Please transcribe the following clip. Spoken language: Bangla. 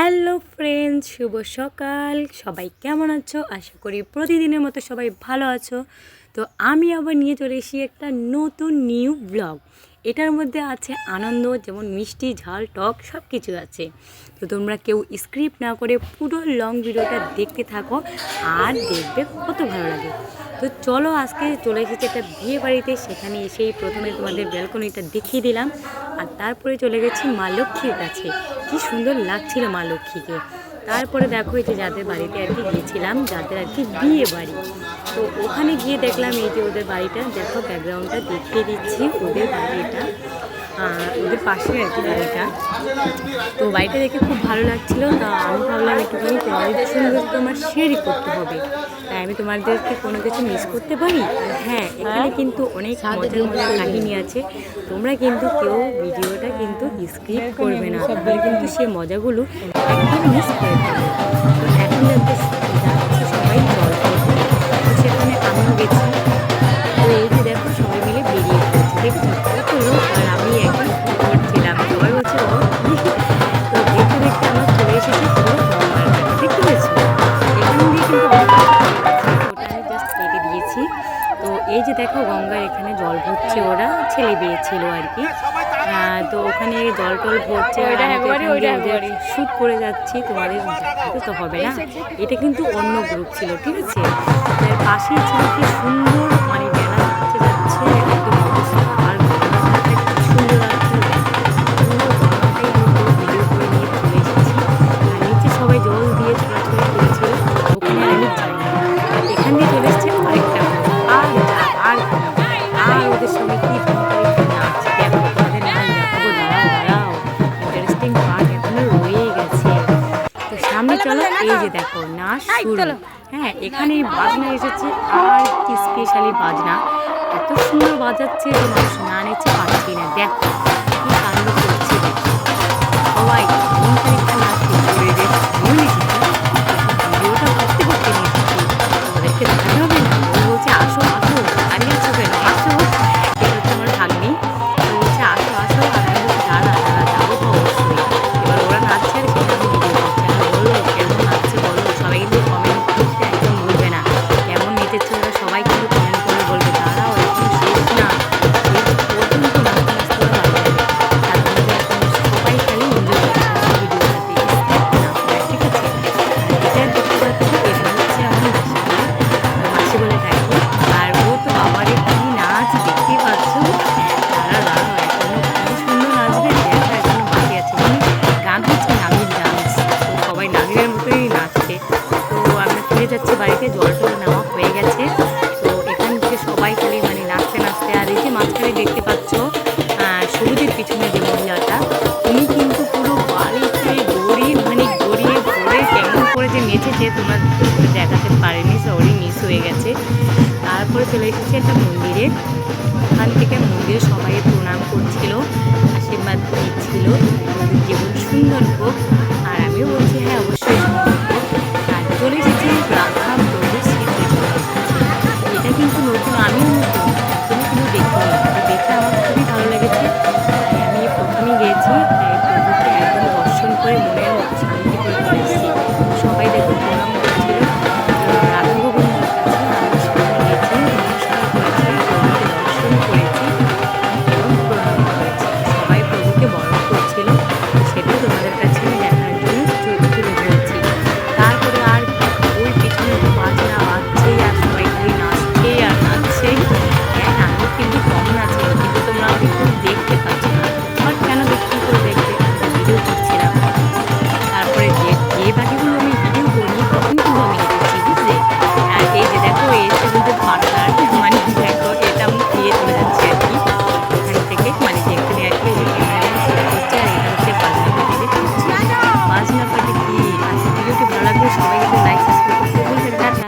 হ্যালো ফ্রেন্ডস, শুভ সকাল। সবাই কেমন আছো? আশা করি প্রতিদিনের মতো সবাই ভালো আছো। তো আমি আবার নিয়ে চলে এসেছি একটা নতুন নিউ ব্লগ। এটার মধ্যে আছে আনন্দ, যেমন মিষ্টি, ঝাল, টক সব কিছু আছে। তো তোমরা কেউ স্ক্রিপ্ট না করে পুরো লং ভিডিওটা দেখতে থাকো আর দেখবে কত ভালো লাগে। তো চলো আজকে চলে এসেছি একটা বিয়ে বাড়িতে। সেখানে এসেই প্রথমে তোমাদের ব্যালকনিটা দেখিয়ে দিলাম। আর তারপরে চলে গেছি মা লক্ষ্মীর কাছে। কি সুন্দর লাগছিল মা লক্ষ্মীকে। তারপরে দেখো এই যে যাদের বাড়িতে আর কি গিয়েছিলাম, যাদের আর কি বিয়ে বাড়ি। তো ওখানে গিয়ে দেখলাম এই যে ওদের বাড়িটা, দেখো ব্যাকগ্রাউন্ডটা দেখিয়ে দিচ্ছি, ওদের বাড়িটা। ওদের পাশে আর কি বাড়িটা। তো বাড়িটা দেখে খুব ভালো লাগছিল। তা আমি ভাবলাম একটুখানি তোমাদের সঙ্গে তো আমার শেয়ারই করতে হবে। তাই আমি তোমাদেরকে কোনো কিছু মিস করতে পারি? আর হ্যাঁ এখানে কিন্তু অনেক মজার মজার কাহিনী আছে। তোমরা কিন্তু কেউ ভিডিওটা কিন্তু স্কিপ করবে না। তাহলে কিন্তু সে মজাগুলো একদম মিস করে তো এখন সবাই জল সেখানে আমিও গেছি। তো এই যে দেখো সবাই মিলে বেরিয়ে পড়েছে দেখছ? দেখো গঙ্গার এখানে জল ভরছে ওরা ছেলে বিয়ে ছিল আর কি। আহ, তো ওখানে জল টল ভরছে শ্যুট করে যাচ্ছি তোমাদের তো হবে না। এটা কিন্তু অন্য গ্রুপ ছিল ঠিক আছে? পাশে পাশেই ছিল কি সুন্দর মানে চলো এই যে দেখো নাচ শুরু। হ্যাঁ এখানে বাজনা এসেছে আর কি স্পেশালি বাজনা? এত সুন্দর বাজাচ্ছে যে মানুষ না নিচ্ছে পাচ্ছি না। দেখো কি কাণ্ড করছে দেখো। সবাই মন খানিকটা নাচ মাঝখানে দেখতে পাচ্ছ সবুজের পিছনে যে মহিলাটা, উনি কিন্তু পুরো বাড়িতে গড়িয়ে মানে গড়িয়ে পড়ে, কেমন করে যে নেচেছে তোমরা দেখাতে পারেনি সরি মিস হয়ে গেছে। তারপরে চলে এসেছে একটা মন্দিরে, ওখান থেকে মন্দিরে সবাই প্রণাম করছিল, আশীর্বাদ দিচ্ছিল। জীবন সুন্দর হোক আর আমিও বলছি হ্যাঁ অবশ্যই। তাই আমি প্রথমেই গিয়েছি তাই